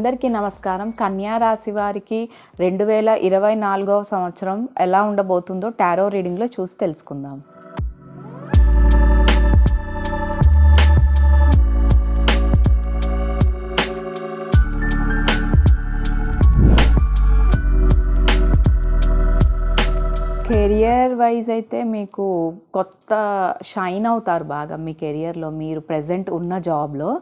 అందరికీ నమస్కారం. కన్యా రాశి వారికి రెండు వేల ఇరవై నాలుగవ సంవత్సరం ఎలా ఉండబోతుందో టారో రీడింగ్లో చూసి తెలుసుకుందాం. కెరియర్ వైజ్ అయితే మీకు కొత్త షైన్ అవుతారు బాగా మీ కెరియర్లో. మీరు ప్రజెంట్ ఉన్న జాబ్లో.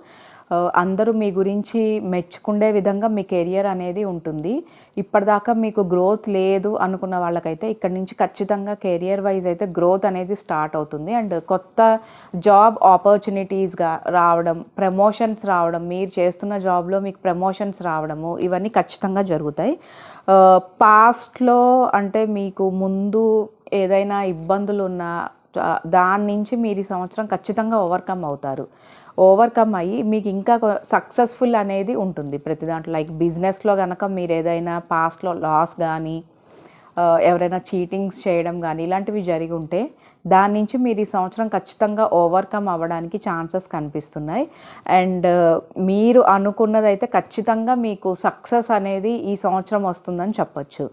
అందరూ మీ గురించి మెచ్చుకుండే విధంగా మీ కెరియర్ అనేది ఉంటుంది. ఇప్పటిదాకా మీకు గ్రోత్ లేదు అనుకున్న వాళ్ళకైతే ఇక్కడ నుంచి ఖచ్చితంగా కెరియర్ వైజ్ అయితే గ్రోత్ అనేది స్టార్ట్ అవుతుంది. అండ్ కొత్త జాబ్ ఆపర్చునిటీస్గా రావడం ప్రమోషన్స్ రావడం మీరు చేస్తున్న జాబ్లో మీకు ప్రమోషన్స్ రావడము ఇవన్నీ ఖచ్చితంగా జరుగుతాయి. పాస్ట్లో అంటే మీకు ముందు ఏదైనా ఇబ్బందులు ఉన్నా దాని నుంచి మీరు ఈ సంవత్సరం ఖచ్చితంగా ఓవర్కమ్ అవుతారు. ఓవర్కమ్ అయ్యి మీకు ఇంకా సక్సెస్ఫుల్ అనేది ఉంటుంది ప్రతి దాంట్లో. లైక్ బిజినెస్లో కనుక మీరు ఏదైనా పాస్ట్లో లాస్ కానీ ఎవరైనా చీటింగ్స్ చేయడం కానీ ఇలాంటివి జరిగి ఉంటే దాని నుంచి మీరు ఈ సంవత్సరం ఖచ్చితంగా ఓవర్కమ్ అవ్వడానికి ఛాన్సెస్ కనిపిస్తున్నాయి. అండ్ మీరు అనుకున్నదైతే ఖచ్చితంగా మీకు సక్సెస్ అనేది ఈ సంవత్సరం వస్తుందని చెప్పచ్చు.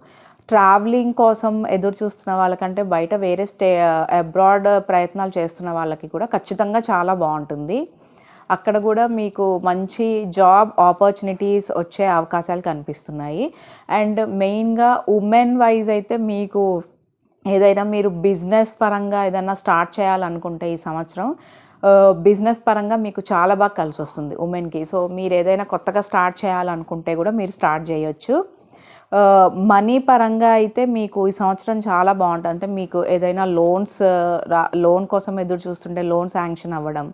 ట్రావెలింగ్ కోసం ఎదురు చూస్తున్న వాళ్ళకంటే బయట వేరే స్టే అబ్రాడ్ ప్రయత్నాలు చేస్తున్న వాళ్ళకి కూడా ఖచ్చితంగా చాలా బాగుంటుంది. అక్కడ కూడా మీకు మంచి జాబ్ ఆపర్చునిటీస్ వచ్చే అవకాశాలు కనిపిస్తున్నాయి. అండ్ మెయిన్గా ఉమెన్ వైజ్ అయితే మీకు ఏదైనా మీరు బిజినెస్ పరంగా ఏదైనా స్టార్ట్ చేయాలనుకుంటే ఈ సంవత్సరం బిజినెస్ పరంగా మీకు చాలా బాగా కలిసి వస్తుంది ఉమెన్కి. సో మీరు ఏదైనా కొత్తగా స్టార్ట్ చేయాలనుకుంటే కూడా మీరు స్టార్ట్ చేయొచ్చు. మనీ పరంగా అయితే మీకు ఈ సంవత్సరం చాలా బాగుంటుంది. అంటే మీకు ఏదైనా లోన్స్ రా లోన్ కోసం ఎదురు చూస్తుంటే లోన్ శాంక్షన్ అవ్వడం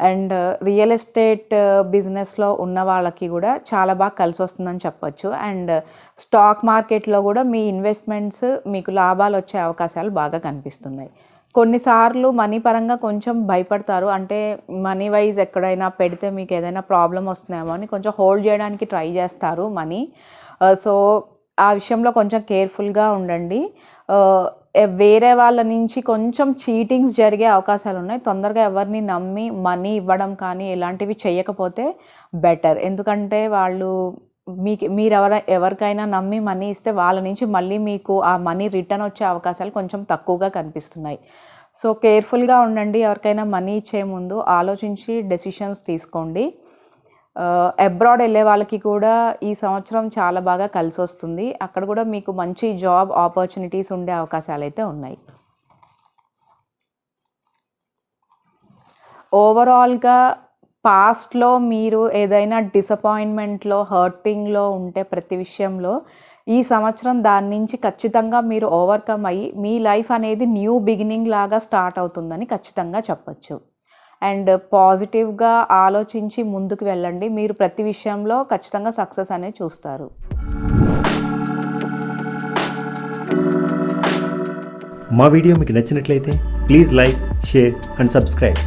అండ్ రియల్ ఎస్టేట్ uh, బిజినెస్లో ఉన్న వాళ్ళకి కూడా చాలా బాగా కలిసి వస్తుందని చెప్పొచ్చు. అండ్ స్టాక్ మార్కెట్లో కూడా మీ ఇన్వెస్ట్మెంట్స్ మీకు లాభాలు వచ్చే అవకాశాలు బాగా కనిపిస్తున్నాయి. కొన్నిసార్లు మనీ పరంగా కొంచెం భయపడతారు. అంటే మనీ వైజ్ ఎక్కడైనా పెడితే మీకు ఏదైనా ప్రాబ్లం వస్తుందేమో అని కొంచెం హోల్డ్ చేయడానికి ట్రై చేస్తారు మనీ. Uh, సో ఆ విషయంలో కొంచెం కేర్ఫుల్గా ఉండండి. Uh, వేరే వాళ్ళ నుంచి కొంచెం చీటింగ్స్ జరిగే అవకాశాలు ఉన్నాయి తొందరగా ఎవరిని నమ్మి మనీ ఇవ్వడం కానీ ఇలాంటివి చేయకపోతే బెటర్ ఎందుకంటే వాళ్ళు మీకు మీరు ఎవర ఎవరికైనా నమ్మి మనీ ఇస్తే వాళ్ళ నుంచి మళ్ళీ మీకు ఆ మనీ రిటర్న్ వచ్చే అవకాశాలు కొంచెం తక్కువగా కనిపిస్తున్నాయి. సో కేర్ఫుల్గా ఉండండి. ఎవరికైనా మనీ ఇచ్చే ముందు ఆలోచించి డెసిషన్స్ తీసుకోండి. అబ్రాడ్ వెళ్ళే వాళ్ళకి కూడా ఈ సంవత్సరం చాలా బాగా కలిసి వస్తుంది. అక్కడ కూడా మీకు మంచి జాబ్ ఆపర్చునిటీస్ ఉండే అవకాశాలు అయితే ఉన్నాయి. ఓవరాల్గా పాస్ట్లో మీరు ఏదైనా డిసప్పాయింట్మెంట్లో హర్టింగ్లో ఉంటే ప్రతి విషయంలో ఈ సంవత్సరం దాని నుంచి ఖచ్చితంగా మీరు ఓవర్కమ్ అయ్యి మీ లైఫ్ అనేది న్యూ బిగినింగ్ లాగా స్టార్ట్ అవుతుందని ఖచ్చితంగా చెప్పొచ్చు. అండ్ పాజిటివ్గా ఆలోచించి ముందుకు వెళ్ళండి. మీరు ప్రతి విషయంలో ఖచ్చితంగా సక్సెస్ అనేది చూస్తారు. మా వీడియో మీకు నచ్చినట్లయితే please like share and subscribe.